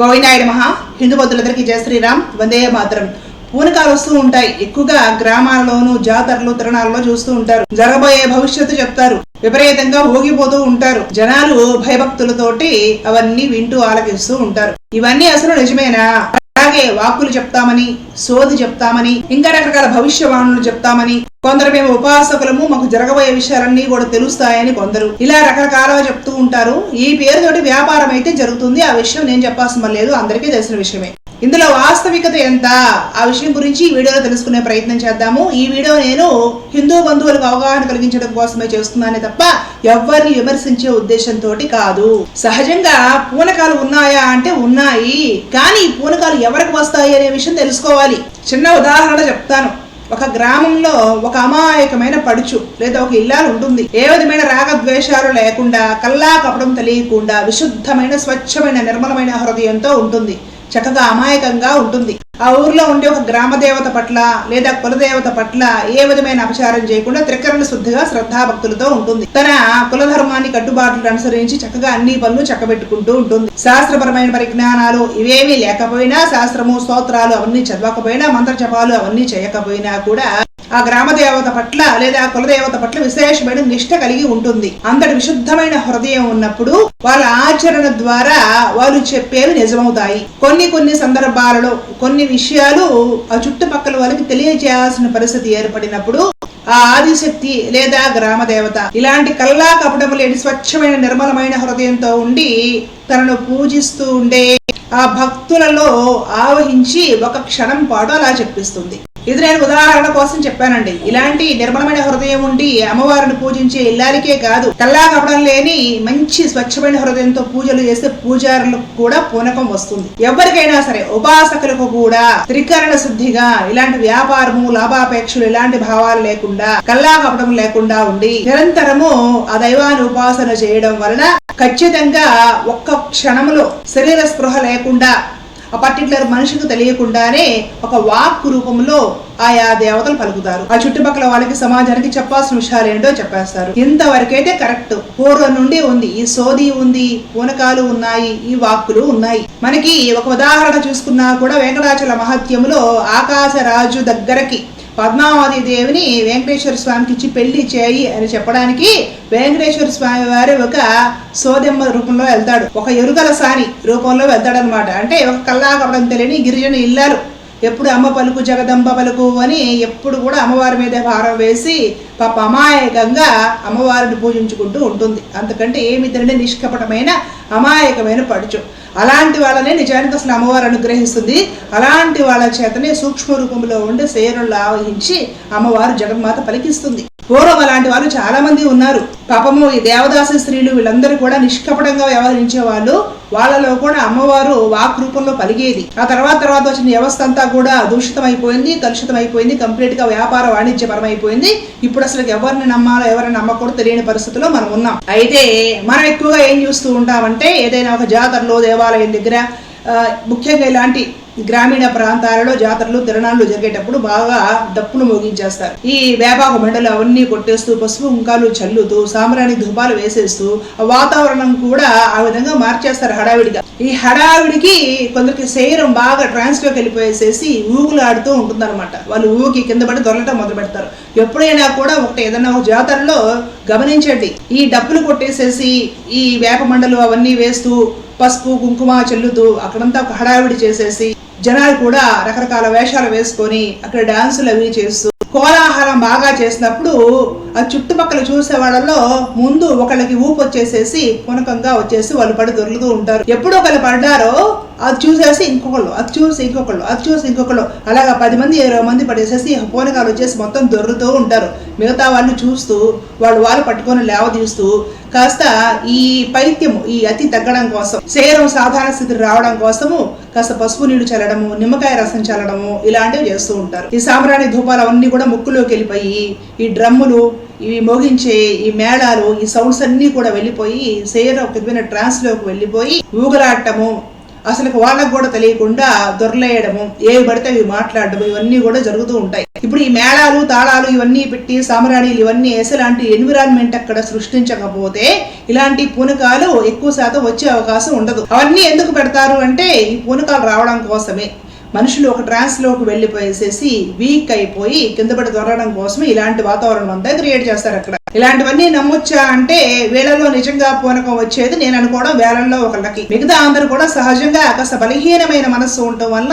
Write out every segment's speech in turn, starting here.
గోవిందాయుడు మహా హిందూ బౌద్ధులందరికీ జయ శ్రీరామ్. వందే మాతరం. పూనకాలు వస్తూ ఉంటాయి. ఎక్కువగా గ్రామాలలోను జాతరలు తిరణాలలో చూస్తూ ఉంటారు. జరగబోయే భవిష్యత్తు చెప్తారు. విపరీతంగా ఊగిపోతూ ఉంటారు. జనాలు భయభక్తులతోటి అవన్నీ వింటూ ఆలకిస్తూ ఉంటారు. ఇవన్నీ అసలు నిజమేనా? అలాగే వాక్కులు చెప్తామని సోది చెప్తామని ఇంకా రకరకాల భవిష్యవాణులు చెప్తామని కొందరు మేము ఉపాసకులము మాకు జరగబోయే విషయాలన్నీ కూడా తెలుస్తాయని కొందరు. ఇలా రకరకాలుగా చెప్తూ ఉంటారు. ఈ పేరుతోటి వ్యాపారం అయితే జరుగుతుంది. ఆ విషయం నేను చెప్పాల్సిన లేదు. అందరికీ తెలిసిన విషయమే. ఇందులో వాస్తవికత ఎంత? ఆ విషయం గురించి ఈ వీడియోలో తెలుసుకునే ప్రయత్నం చేద్దాము. ఈ వీడియో నేను హిందూ బంధువులకు అవగాహన కలిగించడం కోసమే చేస్తున్నానే తప్ప ఎవరిని విమర్శించే ఉద్దేశంతో కాదు. సహజంగా పూనకాలు ఉన్నాయా అంటే ఉన్నాయి. కానీ పూనకాలు ఎవరికి వస్తాయి అనే విషయం తెలుసుకోవాలి. చిన్న ఉదాహరణ చెప్తాను. ఒక గ్రామంలో ఒక అమాయకమైన పడుచు లేదా ఒక ఇల్లాలు ఉంటుంది. ఏ విధమైన రాగద్వేషాలు లేకుండా కల్లా కపడం తెలియకుండా విశుద్ధమైన స్వచ్ఛమైన నిర్మలమైన హృదయంతో ఉంటుంది. చక్కగా అమాయకంగా ఉంటుంది. ఆ ఊర్లో ఉండే ఒక గ్రామ దేవత పట్ల లేదా కులదేవత పట్ల ఏ విధమైన అపచారం చేయకుండా త్రికరణ శుద్ధిగా శ్రద్ధాభక్తులతో ఉంటుంది. తన కులధర్మాన్ని కట్టుబాట్లు అనుసరించి చక్కగా అన్ని పనులు చక్కబెట్టుకుంటూ ఉంటుంది. శాస్త్రపరమైన పరిజ్ఞానాలు ఇవేమీ లేకపోయినా శాస్త్రము స్తోత్రాలు అవన్నీ చదవకపోయినా మంత్ర జపాలు అవన్నీ చేయకపోయినా కూడా ఆ గ్రామ దేవత పట్ల లేదా కులదేవత పట్ల విశేషమైన నిష్ట కలిగి ఉంటుంది. అంతటి విశుద్ధమైన హృదయం ఉన్నప్పుడు వాళ్ళ ఆచరణ ద్వారా వాళ్ళు చెప్పేవి నిజమవుతాయి. కొన్ని కొన్ని సందర్భాలలో కొన్ని విషయాలు ఆ చుట్టుపక్కల వాళ్ళకి తెలియజేయాల్సిన పరిస్థితి ఏర్పడినప్పుడు ఆ ఆదిశక్తి లేదా గ్రామ దేవత ఇలాంటి కల్లా కపటము లేని స్వచ్ఛమైన నిర్మలమైన హృదయంతో ఉండి తనను పూజిస్తూ ఉండే ఆ భక్తులలో ఆవహించి ఒక క్షణం పాటు అలా చెప్పిస్తుంది. ఇది నేను ఉదాహరణ కోసం చెప్పానండి. ఇలాంటి నిర్మలమైన హృదయం ఉండి అమ్మవారిని పూజించే ఇల్లాలికే కాదు. తల్లా కపడం లేని మంచి స్వచ్ఛమైన హృదయంతో పూజలు చేసే పూజారులకు కూడా పూనకం వస్తుంది. ఎవరికైనా సరే ఉపాసకులకు కూడా త్రికరణ శుద్ధిగా ఇలాంటి వ్యాపారము లాభాపేక్షలు ఇలాంటి భావాలు లేకుండా కల్లా కపడం లేకుండా ఉండి నిరంతరము ఆ దైవాన్ని ఉపాసన చేయడం వలన ఖచ్చితంగా ఒక్క క్షణములో శరీర స్పృహ లేకుండా ఆ పర్టికులర్ మనిషికి తెలియకుండానే ఒక వాక్ రూపంలో ఆయా దేవతలు పలుకుతారు. ఆ చుట్టుపక్కల వాళ్ళకి సమాజానికి చెప్పాల్సిన విషయాలు ఏంటో చెప్పేస్తారు. ఇంతవరకైతే కరెక్ట్. పూర్వం నుండి ఉంది. ఈ సోది ఉంది పూనకాలు ఉన్నాయి ఈ వాక్కులు ఉన్నాయి. మనకి ఒక ఉదాహరణ చూసుకున్నా కూడా వెంకటాచల మహత్యములో ఆకాశరాజు దగ్గరకి పద్మావతి దేవిని వెంకటేశ్వర స్వామికి ఇచ్చి పెళ్ళి చేయి అని చెప్పడానికి వెంకటేశ్వర స్వామి వారి ఒక సోదెమ్మ రూపంలో వెళ్తాడు. ఒక ఎరుగల సాని రూపంలో వెళ్తాడనమాట అంటే ఒక కల్లా తెలియని గిరిజన ఇల్లాలు. ఎప్పుడు అమ్మ పలుకు జగదంబ పలుకు అని ఎప్పుడు కూడా అమ్మవారి మీద భారం వేసి పాప అమాయకంగా అమ్మవారిని పూజించుకుంటూ ఉంటుంది. అంతకంటే ఏమి తెలియని నిష్కపటమైన అమాయకమైన పడుచు. అలాంటి వాళ్ళనే నిజానికి అసలు అమ్మవారు అనుగ్రహిస్తుంది. అలాంటి వాళ్ళ చేతనే సూక్ష్మ రూపంలో ఉండి శరీరంలో ఆవహించి అమ్మవారు జగన్మాత పలికిస్తుంది. పూర్వం అలాంటి వాళ్ళు చాలా మంది ఉన్నారు. పాపము ఈ దేవదాసి స్త్రీలు వీళ్ళందరూ కూడా నిష్కపటంగా వ్యవహరించే వాళ్ళు. వాళ్ళలో కూడా అమ్మవారు వాక్ రూపంలో పలిగేది ఆ తర్వాత తర్వాత వచ్చిన వ్యవస్థ అంతా కూడా దూషితం అయిపోయింది కలుషితం అయిపోయింది కంప్లీట్గా వ్యాపార వాణిజ్య పరమైపోయింది ఇప్పుడు అసలు ఎవరిని నమ్మాలో ఎవరిని నమ్మకూడదు తెలియని పరిస్థితిలో మనం ఉన్నాం. అయితే మనం ఎక్కువగా ఏం చూస్తూ ఉంటామంటే ఏదైనా ఒక జాతరలో దేవాలయం దగ్గర ముఖ్యంగా ఇలాంటి గ్రామీణ ప్రాంతాలలో జాతరలు తిరణాలు జరిగేటప్పుడు బాగా డప్పును మోగించేస్తారు. ఈ వేపాకు మండలు అవన్నీ కొట్టేస్తూ పసుపు కుంకాలు చల్లుతూ సాంబ్రాణి ధూపాలు వేసేస్తూ ఆ వాతావరణం కూడా ఆ విధంగా మార్చేస్తారు హడావిడిగా. ఈ హడావిడికి కొందరికి శరీరం బాగా ట్రాన్స్ఫర్లోకి వెళ్ళిపోయేసేసి ఊగులాడుతూ ఉంటుందన్నమాట. వాళ్ళు ఊకి కింద పడి దొరలటం మొదలు పెడతారు. ఎప్పుడైనా కూడా ఒకటి ఏదైనా ఒక జాతరలో గమనించండి. ఈ డప్పులు కొట్టేసేసి ఈ వేప మండలు అవన్నీ వేస్తూ పసుపు కుంకుమ చెల్లుతూ అక్కడంతా ఒక హడావిడి చేసేసి జనాలు కూడా రకరకాల వేషాలు వేసుకొని అక్కడ డాన్సులు అవి చేస్తూ కోలాహలం బాగా చేసినప్పుడు ఆ చుట్టుపక్కల చూసే వాళ్ళలో ముందు ఒకళ్ళకి ఊపు వచ్చేసేసి పునకంగా వచ్చేసి వాళ్ళు పడి దొరుకుతూ ఉంటారు. ఎప్పుడు ఒకళ్ళు పడ్డారో అది చూసేసి ఇంకొకళ్ళు అది చూసి ఇంకొకళ్ళు అది చూసి ఇంకొకళ్ళు. అలాగా పది మంది ఇరవై మంది పడేసేసి పూనకాలు వచ్చేసి మొత్తం దొర్రుతూ ఉంటారు. మిగతా వాళ్ళు చూస్తూ వాళ్ళు వాళ్ళు పట్టుకొని లేవదీస్తూ కాస్త ఈ పైత్యము ఈ అతి తగ్గడం కోసం శరీరం సాధారణ స్థితికి రావడం కోసము కాస్త పసుపు నీళ్ళు చల్లడము నిమ్మకాయ రసం చల్లడము ఇలాంటివి చేస్తూ ఉంటారు. ఈ సాంబ్రాణి ధూపాలు అవన్నీ కూడా ముక్కులోకి వెళ్ళిపోయి ఈ డ్రమ్ములు ఇవి మోగించే ఈ మేళాలు ఈ సౌండ్స్ అన్నీ కూడా వెళ్ళిపోయి శరీరం ఒక విధమైన ట్రాన్స్లోకి వెళ్ళిపోయి ఊగలాడటము అసలు వాళ్ళకు కూడా తెలియకుండా దొరలేయడము ఏవి పడితే అవి మాట్లాడడం ఇవన్నీ కూడా జరుగుతూ ఉంటాయి. ఇప్పుడు ఈ మేళాలు తాళాలు ఇవన్నీ పెట్టి సామరాణిలు ఇవన్నీ వేసి లాంటి ఎన్విరాన్మెంట్ అక్కడ సృష్టించకపోతే ఇలాంటి పూనకాలు ఎక్కువ శాతం వచ్చే అవకాశం ఉండదు. అవన్నీ ఎందుకు పెడతారు అంటే ఈ పూనకాలు రావడం కోసమే. మనుషులు ఒక ట్రాన్స్లోకి వెళ్ళిపోయేసేసి వీక్ అయిపోయి కింద పడి దొరకడం కోసమే ఇలాంటి వాతావరణం అంతా క్రియేట్ చేస్తారు అక్కడ. ఇలాంటివన్నీ నమ్మొచ్చా అంటే వీళ్ళలో నిజంగా పూనకం వచ్చేది నేను అనుకోవడం వేలల్లో ఒకళ్ళకి మిగతా అందరూ కూడా సహజంగా కాస్త బలహీనమైన మనస్సు ఉండటం వల్ల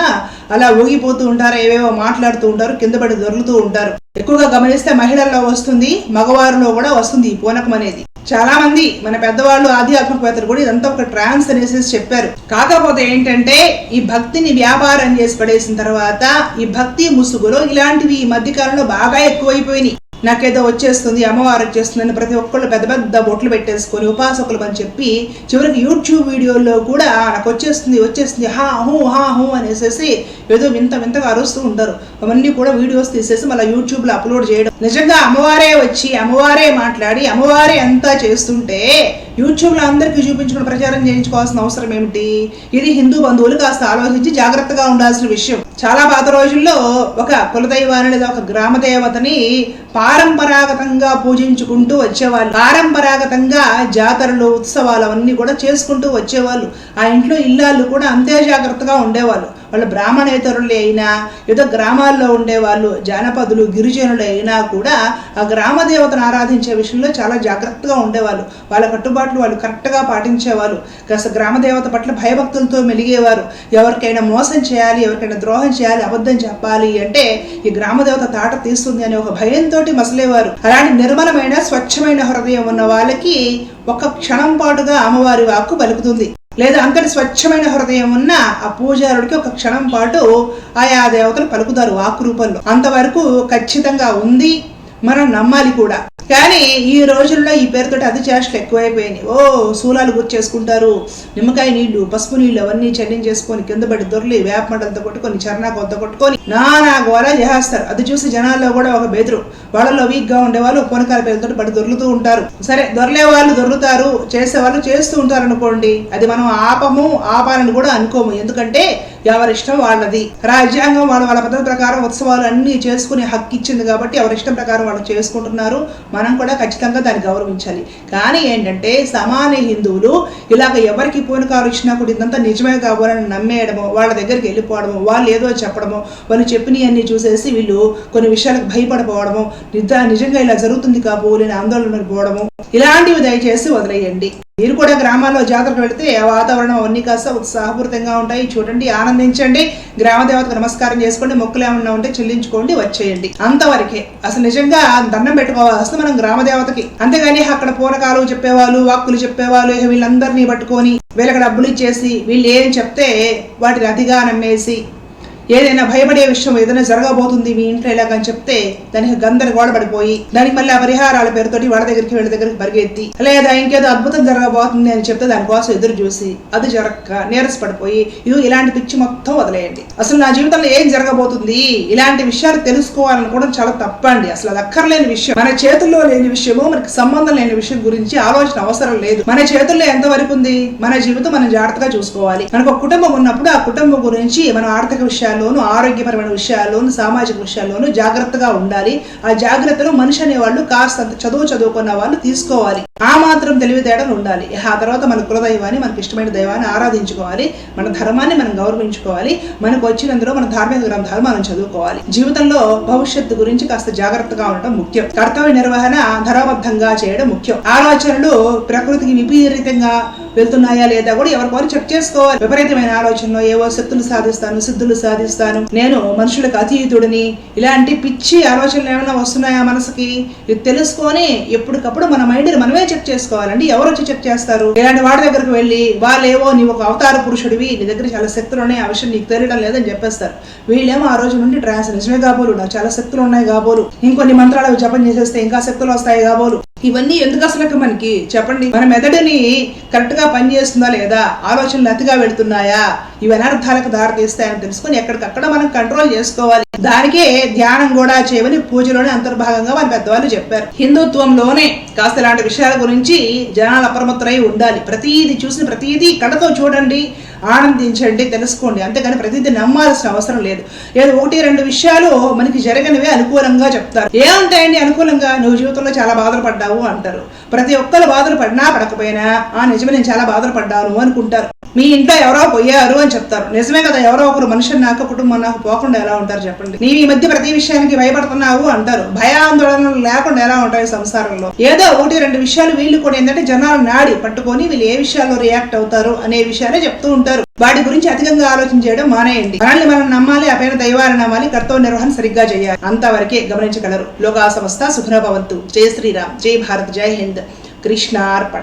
అలా ఊగిపోతూ ఉంటారు ఏవేవో మాట్లాడుతూ ఉంటారు కింద పడి దొరుకుతూ ఉంటారు. ఎక్కువగా గమనిస్తే మహిళల్లో వస్తుంది మగవారిలో కూడా వస్తుంది ఈ పూనకం అనేది. చాలా మంది మన పెద్దవాళ్ళు ఆధ్యాత్మికవేత్తలు కూడా ఇదంతా ఒక ట్రాన్స్ అనేసి చెప్పారు. కాకపోతే ఏంటంటే ఈ భక్తిని వ్యాపారం చేసి పడేసిన తర్వాత ఈ భక్తి ముసుగులో ఇలాంటివి ఈ మధ్యకాలంలో బాగా ఎక్కువైపోయినాయి. నాకేదో వచ్చేస్తుంది అమ్మవారు వచ్చేస్తుందని ప్రతి ఒక్కళ్ళు పెద్ద పెద్ద బొట్లు పెట్టేసుకొని ఉపాసకులు అని చెప్పి చివరికి యూట్యూబ్ వీడియోల్లో కూడా నాకు వచ్చేస్తుంది వచ్చేస్తుంది హా హూ హా హూ అనేసి ఏదో వింత వింతగా అరుస్తూ ఉంటారు. అవన్నీ కూడా వీడియోస్ తీసేసి మళ్ళీ యూట్యూబ్లో అప్లోడ్ చేయడం. నిజంగా అమ్మవారే వచ్చి అమ్మవారే మాట్లాడి అమ్మవారే అంతా చేస్తుంటే యూట్యూబ్లో అందరికీ చూపించుకుని ప్రచారం చేయించుకోవాల్సిన అవసరం ఏమిటి? ఇది హిందూ బంధువులు కాస్త ఆలోచించి జాగ్రత్తగా ఉండాల్సిన విషయం. చాలా పాత రోజుల్లో ఒక కులదైవాన్ని లేదా ఒక గ్రామ దేవతని పారంపరాగతంగా పూజించుకుంటూ వచ్చేవాళ్ళు. పారంపరాగతంగా జాతరలు ఉత్సవాలు అవన్నీ కూడా చేసుకుంటూ వచ్చేవాళ్ళు. ఆ ఇంట్లో ఇల్లాళ్ళు కూడా అంతే జాగ్రత్తగా ఉండేవాళ్ళు. వాళ్ళు బ్రాహ్మణేతరులు అయినా ఏదో గ్రామాల్లో ఉండే వాళ్ళు జానపదులు గిరిజనులు అయినా కూడా ఆ గ్రామ దేవతను ఆరాధించే విషయంలో చాలా జాగ్రత్తగా ఉండేవాళ్ళు. వాళ్ళ కట్టుబాట్లు వాళ్ళు కరెక్ట్గా పాటించేవాళ్ళు. కాస్త గ్రామ దేవత పట్ల భయభక్తులతో మెలిగేవారు. ఎవరికైనా మోసం చేయాలి ఎవరికైనా ద్రోహం చేయాలి అబద్ధం చెప్పాలి అంటే ఈ గ్రామ దేవత తాట తీస్తుంది అనే ఒక భయంతో మసలేవారు. అలాంటి నిర్మలమైన స్వచ్ఛమైన హృదయం ఉన్న వాళ్ళకి ఒక క్షణం పాటుగా అమ్మవారి వాక్కు పలుకుతుంది. లేదా అంతటి స్వచ్ఛమైన హృదయం ఉన్న ఆ పూజారుడికి ఒక క్షణం పాటు ఆయా దేవతలు పలుకుతారు వాక్ రూపంలో. అంతవరకు ఖచ్చితంగా ఉంది. మనం నమ్మాలి కూడా. కానీ ఈ రోజుల్లో ఈ పేరుతో అతి చేష్టలు ఎక్కువైపోయినాయి. ఓ శూలాలు గుర్తు చేసుకుంటారు నిమ్మకాయ నీళ్ళు పసుపు నీళ్ళు అవన్నీ చల్లించేసుకొని కింద పడి దొర్లి వేప మంటలతో కొట్టుకొని చర్నా కొత్త కొట్టుకొని నానా గోళ చేస్తారు అది చూసి జనాల్లో కూడా ఒక బెదురు. వాళ్ళలో వీక్గా ఉండేవాళ్ళు పూనకాల పేరుతో పడి దొరుకుతూ ఉంటారు. సరే దొరలే వాళ్ళు దొరుకుతారు చేసే వాళ్ళు చేస్తూ ఉంటారు అనుకోండి అది మనం ఆపము ఆపాలని కూడా అనుకోము. ఎందుకంటే ఎవరిష్టం వాళ్ళది. రాజ్యాంగం వాళ్ళ వాళ్ళ పద్ధతి ప్రకారం ఉత్సవాలు అన్ని చేసుకునే హక్కు ఇచ్చింది కాబట్టి ఎవరిష్టం ప్రకారం వాళ్ళు చేసుకుంటున్నారు. మనం కూడా ఖచ్చితంగా దాన్ని గౌరవించాలి. కానీ ఏంటంటే సమాన హిందువులు ఇలాగ ఎవరికి పూనకాలు ఇచ్చినా కూడా ఇదంతా నిజమే కావాలని నమ్మేయడము వాళ్ళ దగ్గరికి వెళ్ళిపోవడము వాళ్ళు ఏదో చెప్పడము వాళ్ళు చెప్పినవన్నీ చూసేసి వీళ్ళు కొన్ని విషయాలకు భయపడిపోవడము నిజంగా ఇలా జరుగుతుంది కాబోలేని ఆందోళనకు పోవడము ఇలాంటివి దయచేసి వదిలేయండి. మీరు కూడా గ్రామాల్లో జాతరకు వెళితే ఆ వాతావరణం అన్ని కాస్త ఉత్సాహపూరితంగా ఉంటాయి. చూడండి ఆనందించండి. గ్రామ దేవతకు నమస్కారం చేసుకోండి. మొక్కులు ఏమన్నా ఉంటే చెల్లించుకోండి వచ్చేయండి. అంతవరకే. అసలు నిజంగా దండం పెట్టుకోవాల్సింది మనం గ్రామ దేవతకి. అంతేగాని అక్కడ పూనకాలు చెప్పేవాళ్ళు వాక్కులు చెప్పేవాళ్ళు ఇక వీళ్ళందరినీ పట్టుకొని వీళ్ళకి డబ్బులు ఇచ్చేసి వీళ్ళు ఏం చెప్తే వాటిని అతిగా నమ్మేసి ఏదైనా భయపడే విషయం ఏదైనా జరగబోతుంది మీ ఇంట్లో ఇలాగని చెప్తే దానికి గందరగోళ పడిపోయి దానికి మళ్ళీ ఆ పరిహారాల పేరుతోటి వాళ్ళ దగ్గరికి వీళ్ళ దగ్గరికి పరిగెత్తి లేదా ఇంకేదో అద్భుతం జరగబోతుంది అని చెప్తే దానికోసం ఎదురు చూసి అది జరగక నీరస పడిపోయి ఇది ఇలాంటి పిచ్చి మొత్తం వదిలేయండి. అసలు నా జీవితంలో ఏం జరగబోతుంది? ఇలాంటి విషయాలు తెలుసుకోవాలనుకోవడం చాలా తప్పండి. అసలు అది అక్కర్లేని విషయం. మన చేతుల్లో లేని విషయము మనకి సంబంధం లేని విషయం గురించి ఆలోచన అవసరం లేదు. మన చేతుల్లో ఎంత వరకు ఉంది? మన జీవితం మనం జాగ్రత్తగా చూసుకోవాలి. మనకు ఒక కుటుంబం ఉన్నప్పుడు ఆ కుటుంబం గురించి మనం ఆర్థిక విషయాల్లోనూ ఆరోగ్యపరమైన విషయాల్లోనూ సామాజిక విషయాల్లోనూ జాగ్రత్తగా ఉండాలి. ఆ జాగ్రత్తలు మనిషి అనేవాళ్ళు కాస్త చదువు చదువుకున్న వాళ్ళు తీసుకోవాలి. ఆ మాత్రం తెలివితేటలు ఉండాలి. ఆ తర్వాత మన కులదైవాన్ని మనకి ఇష్టమైన దైవాన్ని ఆరాధించుకోవాలి. మన ధర్మాన్ని మనం గౌరవించుకోవాలి. మనకు వచ్చినందులో మన ధార్మిక గ్రంథాలు మనం చదువుకోవాలి. జీవితంలో భవిష్యత్తు గురించి కాస్త జాగ్రత్తగా ఉండటం ముఖ్యం. కర్తవ్య నిర్వహణ ధర్మబద్ధంగా చేయడం ముఖ్యం. ఆలోచనలు ప్రకృతికి విపరీతంగా వెళ్తున్నాయా లేదా కూడా ఎవరికొరు చెక్ చేసుకోవాలి. విపరీతమైన ఆలోచనలో ఏవో శక్తులు సాధిస్తాను సిద్ధులు సాధిస్తాను. నేను మనుషులకు అతీతుడిని. ఇలాంటి పిచ్చి ఆలోచనలు ఏమైనా వస్తున్నాయా మనసుకి? ఇది తెలుసుకొని ఎప్పటికప్పుడు మన మైండ్ని మనమే చెక్ చేసుకోవాలండి. ఎవరు వచ్చి చెక్ చేస్తారు? ఇలాంటి వాడి దగ్గరకు వెళ్ళి వాళ్ళేవో నీవు ఒక అవతార పురుషుడివి నీ దగ్గర చాలా శక్తులు ఉన్నాయి ఆ విషయం నీకు తెలియడం లేదని చెప్పేస్తారు. వీళ్ళేమో ఆ రోజు నుండి ట్రాన్స్ నిజమే కాబోలు నాకు చాలా శక్తులు ఉన్నాయి కాబోలు. ఇంకొన్ని మంత్రాలు జపం చేసేస్తే ఇంకా శక్తులు వస్తాయి కాబోలు. ఇవన్నీ ఎందుకు అసలు మనకి? చెప్పండి. మన మెదడుని కరెక్ట్గా పనిచేస్తుందా లేదా? ఆలోచనలు అతిగా వెళుతున్నాయా? ఇవి అనర్థాలకు దారితీస్తాయని తెలుసుకొని ఎక్కడికక్కడ మనం కంట్రోల్ చేసుకోవాలి. దానికే ధ్యానం కూడా చేయమని పూజలోనే అంతర్భాగంగా మన పెద్దవాళ్ళు చెప్పారు. హిందుత్వంలోనే కాస్త ఇలాంటి విషయాల గురించి జనాలు అప్రమత్తరై ఉండాలి. ప్రతిదీ చూసిన ప్రతిదీ కళ్ళతో చూడండి. ఆనందించండి తెలుసుకోండి. అంతేగాని ప్రతిదీ నమ్మాల్సిన అవసరం లేదు. ఏదో ఒకటి రెండు విషయాలు మనకి జరగనివే అనుకూలంగా చెప్తారు. ఏముంటాయండి అనుకూలంగా? నువ్వు జీవితంలో చాలా బాధలు పడ్డావు అంటారు. ప్రతి ఒక్కరు బాధలు పడినా పడకపోయినా ఆ నిజమే నేను చాలా బాధలు పడ్డాను అనుకుంటారు. మీ ఇంట్లో ఎవరో పోయారు అని చెప్తారు. నిజమే కదా ఎవరో ఒకరు మనిషి నాకు కుటుంబం నాకు పోకుండా ఎలా ఉంటారు చెప్పండి. నీవు ఈ మధ్య ప్రతి విషయానికి భయపడుతున్నావు అంటారు. భయాందోళనలు లేకుండా ఎలా ఉంటాయి సంసారంలో? ఏదో ఒకటి రెండు విషయాలు వీళ్ళు కూడా ఏంటంటే జనాలు నాడి పట్టుకొని వీళ్ళు ఏ విషయాల్లో రియాక్ట్ అవుతారు అనే విషయాలే చెప్తూ ఉంటారు. వాటి గురించి అధికంగా ఆలోచన చేయడం మానేయండి. మనల్ని మనం నమ్మాలి ఆ పైన దైవాన్ని నమ్మాలి కర్తవ్య నిర్వహణ సరిగ్గా చేయాలి. అంతవరకే గమనించగలరు. లోకా సంస్థ సుఖనభవంతు జై శ్రీరామ్. జై భారత్. జై హింద్. కృష్ణార్పణ.